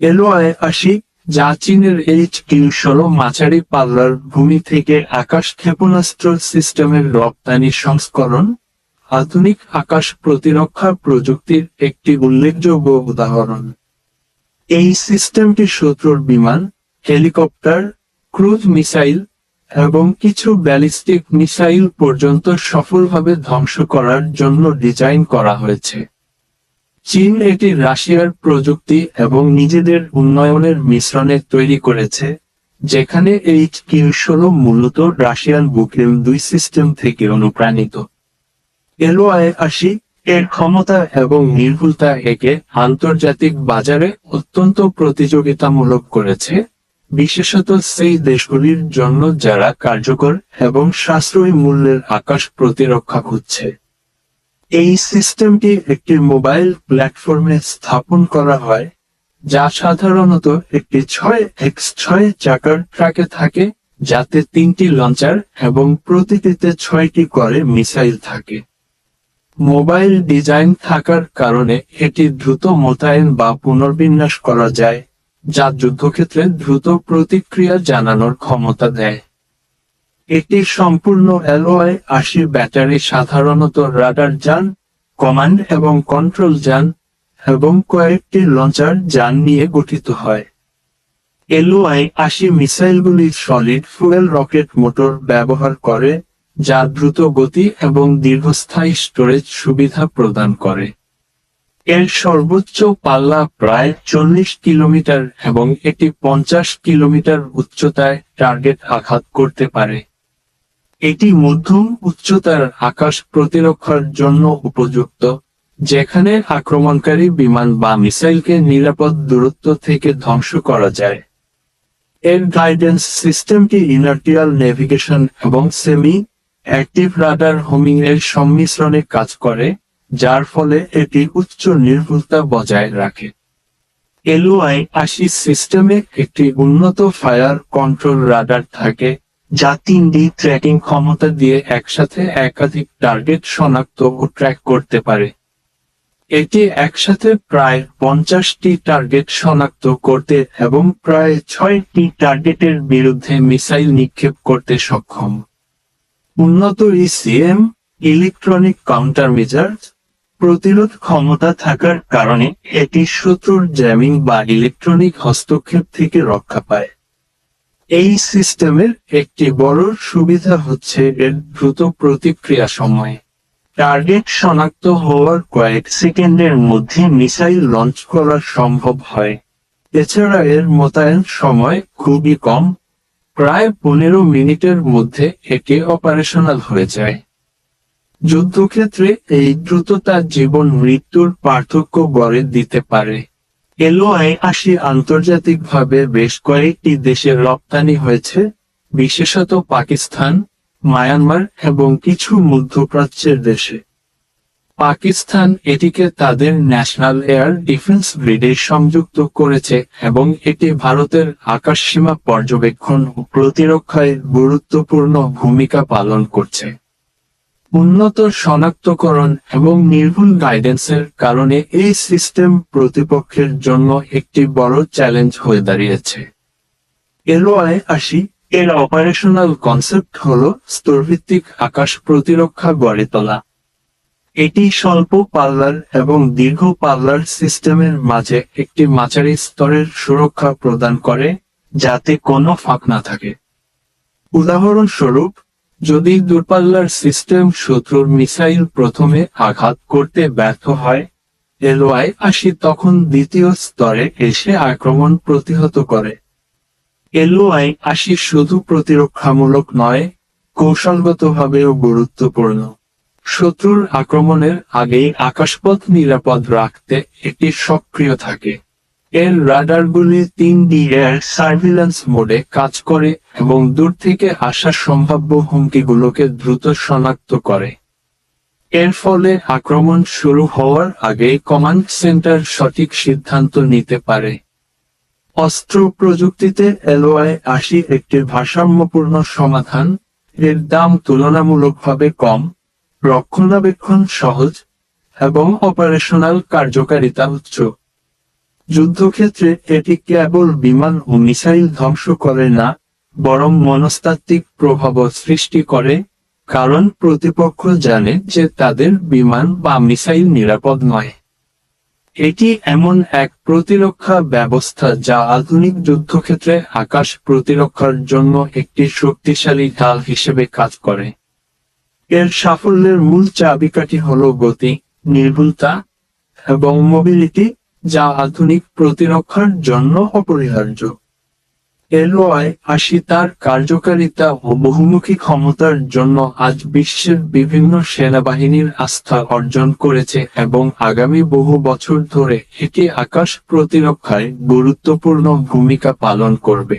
LOI আশি যা চীনের এইচ কিউ ষোলো মাঝারি পাল্লার ভূমি থেকে আকাশ ক্ষেপণাস্ত্র সিস্টেমের রপ্তানি সংস্করণ, আধুনিক আকাশ প্রতিরক্ষা প্রযুক্তির একটি উল্লেখযোগ্য উদাহরণ। এই সিস্টেমটি শত্রুর বিমান, হেলিকপ্টার, ক্রুজ মিসাইল এবং কিছু ব্যালিস্টিক মিসাইল পর্যন্ত সফলভাবে ধ্বংস করার জন্য ডিজাইন করা হয়েছে। চীন এটি রাশিয়ার প্রযুক্তি এবং নিজেদের উন্নয়নের মিশ্রণে তৈরি করেছে, যেখানে এইচ কিউ ষোলো মূলত রাশিয়ান বুকেম দুই সিস্টেম থেকে অনুপ্রাণিত। এলওআই আশি এর ক্ষমতা এবং নির্ভুলতা একে আন্তর্জাতিক বাজারে অত্যন্ত প্রতিযোগিতামূলক করেছে, বিশেষত সেই দেশগুলির জন্য যারা কার্যকর এবং সাশ্রয়ী মূল্যের আকাশ প্রতিরক্ষা খুঁজছে। এই সিস্টেমটি একটি মোবাইল প্ল্যাটফর্মে স্থাপন করা হয়, যা সাধারণত একটি ছয় এক্স ছয় চাকার ট্রাকে থাকে, যাতে তিনটি লঞ্চার এবং প্রতিটিতে ছয়টি করে মিসাইল থাকে। মোবাইল ডিজাইন থাকার কারণে এটি দ্রুত মোতায়েন বা পুনর্বিন্যাস করা যায়, যা যুদ্ধক্ষেত্রে দ্রুত প্রতিক্রিয়া জানানোর ক্ষমতা দেয়। এটি সম্পূর্ণ অ্যালোয় আশি ব্যাটারি, সাধারণত রাডার যান, কমান্ড এবং কন্ট্রোল যান এবং কয়েকটি লঞ্চার যান নিয়ে গঠিত হয়। এলওআই আশি মিসাইলগুলি সলিড ফুয়েল রকেট মোটর ব্যবহার করে, যা দ্রুত গতি এবং দীর্ঘস্থায়ী স্টোরেজ সুবিধা প্রদান করে। এর সর্বোচ্চ পাল্লা প্রায় চল্লিশ কিলোমিটার এবং এটি পঞ্চাশ কিলোমিটার উচ্চতায় টার্গেট আঘাত করতে পারে। এটি মধ্যম উচ্চতার আকাশ প্রতিরক্ষার জন্য উপযুক্ত, যেখানে আক্রমণকারী বিমান বা মিসাইলকে নিরাপদ দূরত্ব থেকে ধ্বংস করা যায়। এর গাইডেন্স সিস্টেমটি ইনার্টিয়াল নেভিগেশন এবং সেমি অ্যাক্টিভ রাডার হোমিং এর সংমিশ্রণে কাজ করে, যার ফলে এটি উচ্চ নির্ভুলতা বজায় রাখে। এলওআই আশি সিস্টেমে একটি উন্নত ফায়ার কন্ট্রোল রাডার থাকে যা তিনটি ট্র্যাকিং ক্ষমতা দিয়ে একসাথে একাধিক টার্গেট শনাক্ত ও ট্র্যাক করতে পারে। এটি একসাথে প্রায় পঞ্চাশটি টার্গেট শনাক্ত করতে এবং প্রায় ছয়টি টার্গেটের বিরুদ্ধে মিসাইল নিক্ষেপ করতে সক্ষম। উন্নত ইসিএম ইলেকট্রনিক কাউন্টার মেজার্স প্রতিরোধ ক্ষমতা থাকার কারণে এটি শত্রুর জ্যামিং বা ইলেকট্রনিক হস্তক্ষেপ থেকে রক্ষা পায়। এই সিস্টেমের একটি বড় সুবিধা হচ্ছে এর দ্রুত প্রতিক্রিয়া সময়। টার্গেট শনাক্ত হওয়ার কয়েক সেকেন্ডের মধ্যে মিসাইল লঞ্চ করা সম্ভব হয়। এছাড়া এর মোতায়েন সময় খুবই কম, প্রায় পনেরো মিনিটের মধ্যে এটি অপারেশনাল হয়ে যায়। যুদ্ধক্ষেত্রে এই দ্রুততা জীবন মৃত্যুর পার্থক্য গড়ে দিতে পারে। এলওআই আশি আন্তর্জাতিকভাবে বেশ কয়েকটি দেশে রপ্তানি হয়েছে, বিশেষত পাকিস্তান, মায়ানমার এবং কিছু মধ্যপ্রাচ্যের দেশে। পাকিস্তান এটিকে তাদের ন্যাশনাল এয়ার ডিফেন্স গ্রিডে সংযুক্ত করেছে এবং এটি ভারতের আকাশসীমা পর্যবেক্ষণ ও প্রতিরক্ষায় গুরুত্বপূর্ণ ভূমিকা পালন করছে। উন্নত শনাক্তকরণ এবং নির্ভুল গাইডেন্সের কারণে এই সিস্টেম প্রতিপক্ষের জন্য একটি বড় চ্যালেঞ্জ হয়ে দাঁড়িয়েছে। এলওআই আশি এর অপারেশনাল কনসেপ্ট হল স্তরভিত্তিক আকাশ প্রতিরক্ষা গড়ে তোলা। এটি স্বল্প পাল্লার এবং দীর্ঘ পাল্লার সিস্টেমের মাঝে একটি মাঝারি স্তরের সুরক্ষা প্রদান করে, যাতে কোনো ফাঁক না থাকে। উদাহরণস্বরূপ যদি দূরপাল্লার সিস্টেম শত্রুর মিসাইল প্রথমে আঘাত করতে ব্যর্থ হয় এলওয়াই আশি তখন দ্বিতীয় স্তরে এসে আক্রমণ প্রতিহত করে। এলওআই আশি শুধু প্রতিরক্ষামূলক নয়, কৌশলগতভাবেও গুরুত্বপূর্ণ। শত্রুর আক্রমণের আগেই আকাশপথ নিরাপদ রাখতে এটি সক্রিয় থাকে। এর রাডারগুলি তিন ডি এয়ার সার্ভিলেন্স মোডে কাজ করে এবং দূর থেকে আসা সম্ভাব্য হুমকিগুলোকে দ্রুত শনাক্ত করে। এর ফলে আক্রমণ শুরু হওয়ার আগেই কমান্ড সেন্টার সঠিক সিদ্ধান্ত নিতে পারে। অস্ত্র প্রযুক্তিতে এলওআই আশি একটি ভারসাম্যপূর্ণ সমাধান। এর দাম তুলনামূলকভাবে কম, রক্ষণাবেক্ষণ সহজ এবং অপারেশনাল কার্যকারিতা উচ্চ। যুদ্ধক্ষেত্রে এটি কেবল বিমান ও মিসাইল ধ্বংস করে না, বরং মনস্তাত্ত্বিক প্রভাবও সৃষ্টি করে, কারণ প্রতিপক্ষ জানে যে তাদের বিমান বা মিসাইল নিরাপদ নয়। এটি এমন এক প্রতিরক্ষা ব্যবস্থা যা আধুনিক যুদ্ধক্ষেত্রে আকাশ প্রতিরক্ষার জন্য একটি শক্তিশালী ঢাল হিসেবে কাজ করে। এর সাফল্যের মূল চাবিকাঠি হল গতি, নির্ভুলতা এবং মোবিলিটি যা আধুনিক প্রতিরক্ষার জন্য অপরিহার্য। এলওয়াই আশি তার কার্যকারিতা ও বহুমুখী ক্ষমতার জন্য আজ বিশ্বের বিভিন্ন সেনাবাহিনীর আস্থা অর্জন করেছে এবং আগামী বহু বছর ধরে এটি আকাশ প্রতিরক্ষায় গুরুত্বপূর্ণ ভূমিকা পালন করবে।